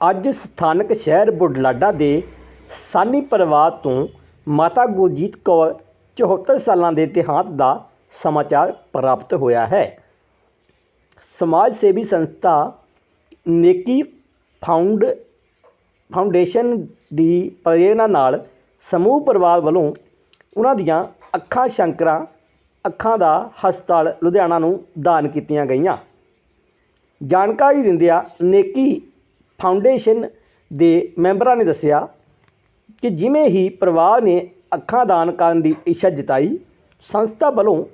ਅੱਜ ਸਥਾਨਕ ਸ਼ਹਿਰ ਬੁਢਲਾਡਾ ਦੇ ਸਾਨੀ ਪਰਿਵਾਰ ਤੋਂ ਮਾਤਾ ਗੁਰਜੀਤ ਕੌਰ 74 ਸਾਲਾਂ ਦੇ ਦੇਹਾਂਤ ਦਾ ਸਮਾਚਾਰ ਪ੍ਰਾਪਤ ਹੋਇਆ ਹੈ। ਸਮਾਜ ਸੇਵੀ ਸੰਸਥਾ ਨੇਕੀ ਫਾਊਂਡ, ਫਾਊਂਡੇਸ਼ਨ ਦੀ ਪ੍ਰੇਰਣਾ ਨਾਲ ਸਮੂਹ ਪਰਿਵਾਰ ਵੱਲੋਂ ਉਹਨਾਂ ਦੀਆਂ ਅੱਖਾਂ ਸ਼ੰਕਰਾਂ, ਅੱਖਾਂ ਦਾ ਹਸਪਤਾਲ ਲੁਧਿਆਣਾ ਨੂੰ ਦਾਨ ਕੀਤੀਆਂ ਗਈਆਂ। ਜਾਣਕਾਰੀ ਦਿੰਦਿਆਂ ਨੇਕੀ ਫਾਊਂਡੇਸ਼ਨ ਦੇ ਮੈਂਬਰਾਂ ਨੇ ਦੱਸਿਆ ਕਿ ਜਿਵੇਂ ਹੀ ਪਰਿਵਾਰ ਨੇ ਅੱਖਾਂ ਦਾਨ ਕਰਨ ਦੀ ਇੱਛਾ ਜਤਾਈ, ਸੰਸਥਾ ਵੱਲੋਂ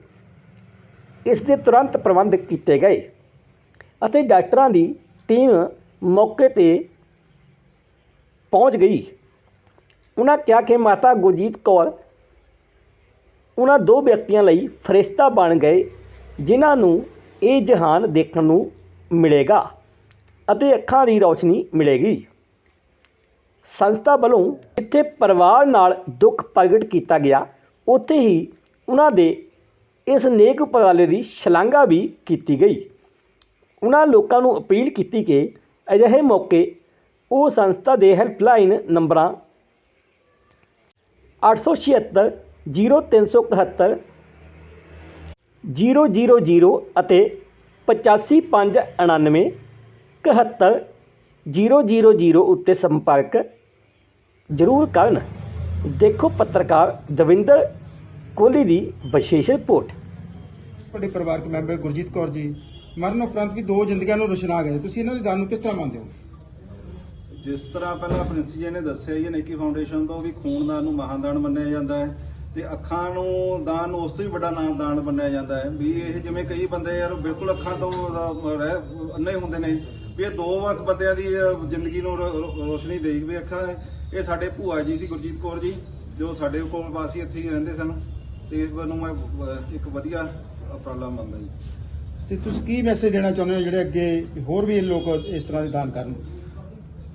ਇਸ ਦੇ ਤੁਰੰਤ ਪ੍ਰਬੰਧ ਕੀਤੇ ਗਏ ਅਤੇ ਡਾਕਟਰਾਂ ਦੀ ਟੀਮ ਮੌਕੇ ਤੇ ਪਹੁੰਚ ਗਈ। ਉਹਨਾਂ ਕਿਹਾ ਕਿ ਮਾਤਾ ਗੁਰਜੀਤ ਕੌਰ ਉਹਨਾਂ ਦੋ ਵਿਅਕਤੀਆਂ ਲਈ ਫਰਿਸ਼ਤਾ ਬਣ ਗਏ, ਜਿਨ੍ਹਾਂ ਨੂੰ ਇਹ ਜਹਾਨ ਦੇਖਣ ਨੂੰ ਮਿਲੇਗਾ। ਅਤੇ ਅੱਖਾਂ ਦੀ ਰੌਸ਼ਨੀ ਮਿਲੇਗੀ। ਸੰਸਥਾ ਵੱਲੋਂ ਜਿੱਥੇ ਪਰਿਵਾਰ ਨਾਲ ਦੁੱਖ ਪ੍ਰਗਟ ਕੀਤਾ ਗਿਆ, ਉੱਥੇ ਹੀ ਉਹਨਾਂ ਦੇ ਇਸ ਨੇਕ ਉਪਰਾਲੇ ਦੀ ਸ਼ਲਾਘਾ ਵੀ ਕੀਤੀ ਗਈ। ਉਹਨਾਂ ਲੋਕਾਂ ਨੂੰ ਅਪੀਲ ਕੀਤੀ ਕਿ ਅਜਿਹੇ ਮੌਕੇ ਉਹ ਸੰਸਥਾ ਦੇ ਹੈਲਪਲਾਈਨ ਨੰਬਰਾਂ 876 0371 000 ਅਤੇ 8599 71 000 ਉੱਤੇ ਸੰਪਰਕ ਜ਼ਰੂਰ ਕਰਨ। ਦੇਖੋ ਪੱਤਰਕਾਰ ਦਵਿੰਦਰ ਕੋਹਲੀ ਦੀ ਵਿਸ਼ੇਸ਼ ਰਿਪੋਰਟ। ਤੁਹਾਡੇ ਪਰਿਵਾਰਕ ਮੈਂਬਰ ਗੁਰਜੀਤ ਕੌਰ ਜੀ ਮਰਨ ਉਪਰੰਤ ਵੀ ਦੋ ਜ਼ਿੰਦਗੀਆਂ ਨੂੰ ਰੁਸ਼ਨਾ ਗਏ। ਤੁਸੀਂ ਇਹਨਾਂ ਦੇ ਦਾਨ ਨੂੰ ਕਿਸ ਤਰ੍ਹਾਂ ਮੰਨਦੇ ਹੋ? ਜਿਸ ਤਰ੍ਹਾਂ ਪਹਿਲਾਂ ਪ੍ਰਿੰਸ ਜੀ ਨੇ ਦੱਸਿਆ ਹੀ ਹੈ ਨੇਕੀ ਫਾਊਂਡੇਸ਼ਨ ਤੋਂ ਵੀ ਖੂਨਦਾਨ ਨੂੰ ਮਹਾਦਾਨ ਮੰਨਿਆ ਜਾਂਦਾ ਹੈ ਤੇ ਅੱਖਾਂ ਨੂੰ ਦਾਨ ਉਸ ਤੋਂ ਵੀ ਵੱਡਾ ਨਾਮ ਦਾਨ ਮੰਨਿਆ ਜਾਂਦਾ ਹੈ। ਵੀ ਇਹ ਜਿਵੇਂ ਕਈ ਬੰਦੇ ਯਾਰ ਬਿਲਕੁਲ ਅੱਖਾਂ ਤੋਂ ਰਹਿ ਅੰਨੇ ਹੁੰਦੇ ਨੇ। ਵੀ ਇਹ ਦੋ ਵਕ ਬੰਦਿਆਂ ਦੀ ਅਹ, ਜ਼ਿੰਦਗੀ ਨੂੰ ਰੋ- ਰੋ- ਰੋਸ਼ਨੀ ਦੇਈ ਵੀ ਅੱਖਾਂ। ਇਹ ਸਾਡੇ ਭੂਆ ਜੀ ਸੀ ਗੁਰਜੀਤ ਕੌਰ ਜੀ ਜੋ ਸਾਡੇ ਕੋਲ ਵਾਸੀ ਇੱਥੇ ਹੀ ਰਹਿੰਦੇ ਸਨ। ਤੇ ਇਸ ਨੂੰ ਮੈਂ ਅਹ, ਇੱਕ ਵਧੀਆ ਉਪਰਾਲਾ ਮੰਨਦਾ ਜੀ। ਤੇ ਤੁਸੀਂ ਕੀ ਮੈਸੇਜ ਦੇਣਾ ਚਾਹੁੰਦੇ ਹੋ ਜਿਹੜੇ ਅੱਗੇ ਹੋਰ ਵੀ ਲੋਕ ਇਸ ਤਰ੍ਹਾਂ ਦੇ ਦਾਨ ਕਰਨ?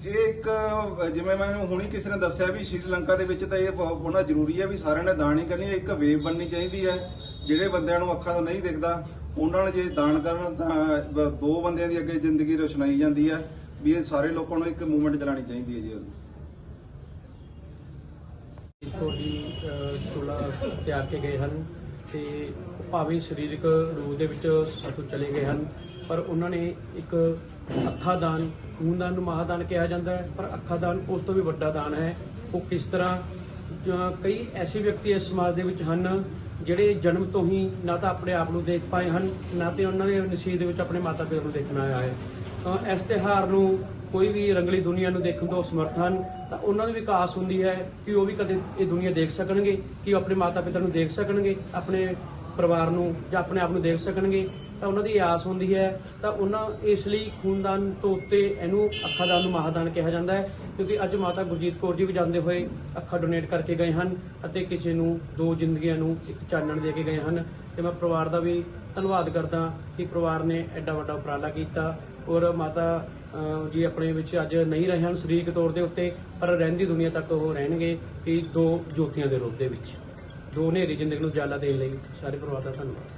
ਇਹ ਇੱਕ ਅਹ, ਜਿਵੇਂ ਮੈਨੂੰ ਹੁਣੀ ਕਿਸੇ ਨੇ ਦੱਸਿਆ ਵੀ ਸ਼੍ਰੀਲੰਕਾ ਦੇ ਵਿੱਚ ਤਾਂ ਇਹ ਬਹੁਤ ਹੋਣਾ ਜ਼ਰੂਰੀ ਹੈ ਵੀ ਸਾਰਿਆਂ ਨੇ ਦਾਨ ਹੀ ਕਰਨੀ ਹੈ। ਇੱਕ ਵੇਵ ਬਣਨੀ ਚਾਹੀਦੀ ਹੈ। ਜਿਹੜੇ ਬੰਦਿਆਂ ਨੂੰ ਅੱਖਾਂ ਤੋਂ ਨਹੀਂ ਦਿਖਦਾ ਉਹਨਾਂ ਨੂੰ ਜੇ ਦਾਨ ਕਰਨ ਤਾਂ ਦੋ ਬੰਦਿਆਂ ਦੀ ਅੱਗੇ ਜ਼ਿੰਦਗੀ ਰੋਸ਼ਨਾਈ ਜਾਂਦੀ ਹੈ ਵੀ ਇਹ ਸਾਰੇ ਲੋਕਾਂ ਨੂੰ ਇੱਕ ਮੂਵਮੈਂਟ ਚਲਾਉਣੀ ਚਾਹੀਦੀ ਹੈ ਜੀ ਤੁਹਾਡੀ ਚੋਲਾ ਤਿਆਰ ਕੇ ਗਏ ਹਨ ਤੇ ਭਾਵੇਂ ਸਰੀਰਕ ਰੂਪ ਦੇ ਵਿੱਚ ਸਾਥੋਂ ਚਲੇ ਗਏ ਹਨ, ਪਰ ਉਹਨਾਂ ਨੇ ਇੱਕ ਅੱਖਾਂ ਦਾਨ ਖੂਨਦਾਨ ਨੂੰ ਮਹਾਦਾਨ ਕਿਹਾ ਜਾਂਦਾ ਹੈ, ਪਰ ਅੱਖਾਂ ਦਾਨ ਉਸ ਤੋਂ ਵੀ ਵੱਡਾ ਦਾਨ ਹੈ। ਉਹ ਕਿਸ ਤਰ੍ਹਾਂ ਕਈ ਐਸੇ ਵਿਅਕਤੀ ਇਸ ਸਮਾਜ ਦੇ ਵਿੱਚ ਹਨ ਜਿਹੜੇ ਜਨਮ ਤੋਂ ਹੀ ਨਾ ਤਾਂ ਆਪਣੇ ਆਪ ਨੂੰ ਦੇਖ ਪਾਏ ਹਨ, ਨਾ ਤੇ ਉਹਨਾਂ ਦੇ ਨਸੀਬ ਦੇ ਵਿੱਚ ਆਪਣੇ ਮਾਤਾ ਪਿਤਾ ਨੂੰ ਦੇਖਣਾ ਆਇਆ ਹੈ। ਤਾਂ ਇਸ ਤਿਉਹਾਰ ਨੂੰ ਕੋਈ ਵੀ ਰੰਗਲੀ ਦੁਨੀਆ ਨੂੰ ਦੇਖਣ ਤੋਂ ਸਮਰਥ ਹਨ, ਤਾਂ ਉਹਨਾਂ ਦੀ ਵਿਕਾਸ ਹੁੰਦੀ ਹੈ ਕਿ ਉਹ ਵੀ ਕਦੇ ਇਹ ਦੁਨੀਆ ਦੇਖ ਸਕਣਗੇ, ਕਿ ਉਹ ਆਪਣੇ ਮਾਤਾ ਪਿਤਾ ਨੂੰ ਦੇਖ ਸਕਣਗੇ, ਆਪਣੇ ਪਰਿਵਾਰ ਨੂੰ ਜਾਂ ਆਪਣੇ ਆਪ ਨੂੰ ਦੇਖ ਸਕਣਗੇ। ਤਾਂ ਉਹਨਾਂ ਦੀ ਆਸ ਹੁੰਦੀ ਹੈ। ਤਾਂ ਉਹਨਾਂ ਇਸ ਲਈ ਖੂਨਦਾਨ ਤੋਂ ਉੱਤੇ ਇਹਨੂੰ ਅੱਖਾਂ ਦਾਨ ਨੂੰ ਮਹਾਦਾਨ ਕਿਹਾ ਜਾਂਦਾ ਹੈ, ਕਿਉਂਕਿ ਅੱਜ ਮਾਤਾ ਗੁਰਜੀਤ ਕੌਰ ਜੀ ਵੀ ਜਾਂਦੇ ਹੋਏ ਅੱਖਾਂ ਡੋਨੇਟ ਕਰਕੇ ਗਏ ਹਨ ਅਤੇ ਕਿਸੇ ਨੂੰ ਦੋ ਜ਼ਿੰਦਗੀਆਂ ਨੂੰ ਇੱਕ ਚਾਨਣ ਦੇ ਕੇ ਗਏ ਹਨ। ਤੇ ਮੈਂ ਪਰਿਵਾਰ ਦਾ ਵੀ ਧੰਨਵਾਦ ਕਰਦਾ ਕਿ ਪਰਿਵਾਰ ਨੇ ਐਡਾ ਵੱਡਾ ਉਪਰਾਲਾ ਕੀਤਾ ਔਰ ਮਾਤਾ ਜੀ ਆਪਣੇ ਵਿੱਚ ਅੱਜ ਨਹੀਂ ਰਹੇ ਹਨ ਸਰੀਰਕ ਤੌਰ ਦੇ ਉੱਤੇ, ਪਰ ਰਹਿੰਦੀ ਦੁਨੀਆ ਤੱਕ ਉਹ ਰਹਿਣਗੇ ਕਿ ਦੋ ਜੋਤੀਆਂ ਦੇ ਰੂਪ ਦੇ ਵਿੱਚ। ਦੋ ਹਨੇਰੀ ਜ਼ਿੰਦਗੀ ਨੂੰ ਜਾਲਾ ਦੇਣ ਲਈ ਸਾਰੇ ਪਰਿਵਾਰ ਦਾ ਧੰਨਵਾਦ।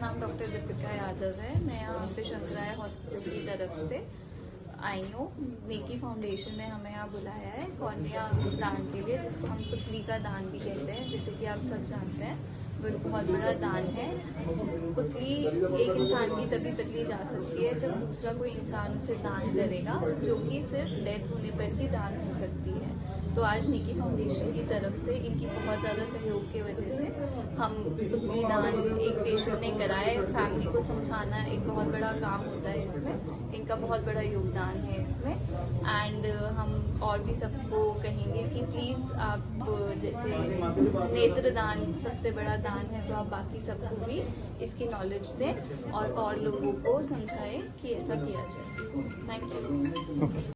नाम डॉक्टर दीपिका यादव है। मैं यहाँ पे शंकराय हॉस्पिटल की तरफ़ से आई हूँ। नेकी फाउंडेशन ने हमें यहाँ बुलाया है कॉर्निया दान के लिए, जिसको हम पुतली का दान भी कहते हैं, जैसे कि आप सब जानते हैं। बहुत बड़ा दान है। पुतली एक इंसान की तभी बदली जा सकती है जब दूसरा कोई इंसान उसे दान करेगा, जो कि सिर्फ़ डेथ होने पर ही दान हो सकती है। तो आज निकी फाउंडेशन की तरफ़ से इनकी बहुत ज़्यादा सहयोग की वजह से हम पुतली दान एक पेशेंट ने कराए। फैमिली को समझाना एक बहुत बड़ा काम होता है इसमें। इनका बहुत बड़ा योगदान है इसमें। एंड हम और भी सबको कहेंगे कि प्लीज़ आप जैसे नेत्रदान सबसे बड़ा दान है तो आप बाकी सबको भी इसकी नॉलेज दें और और लोगों को समझाएं कि ऐसा किया जाए थैंक यू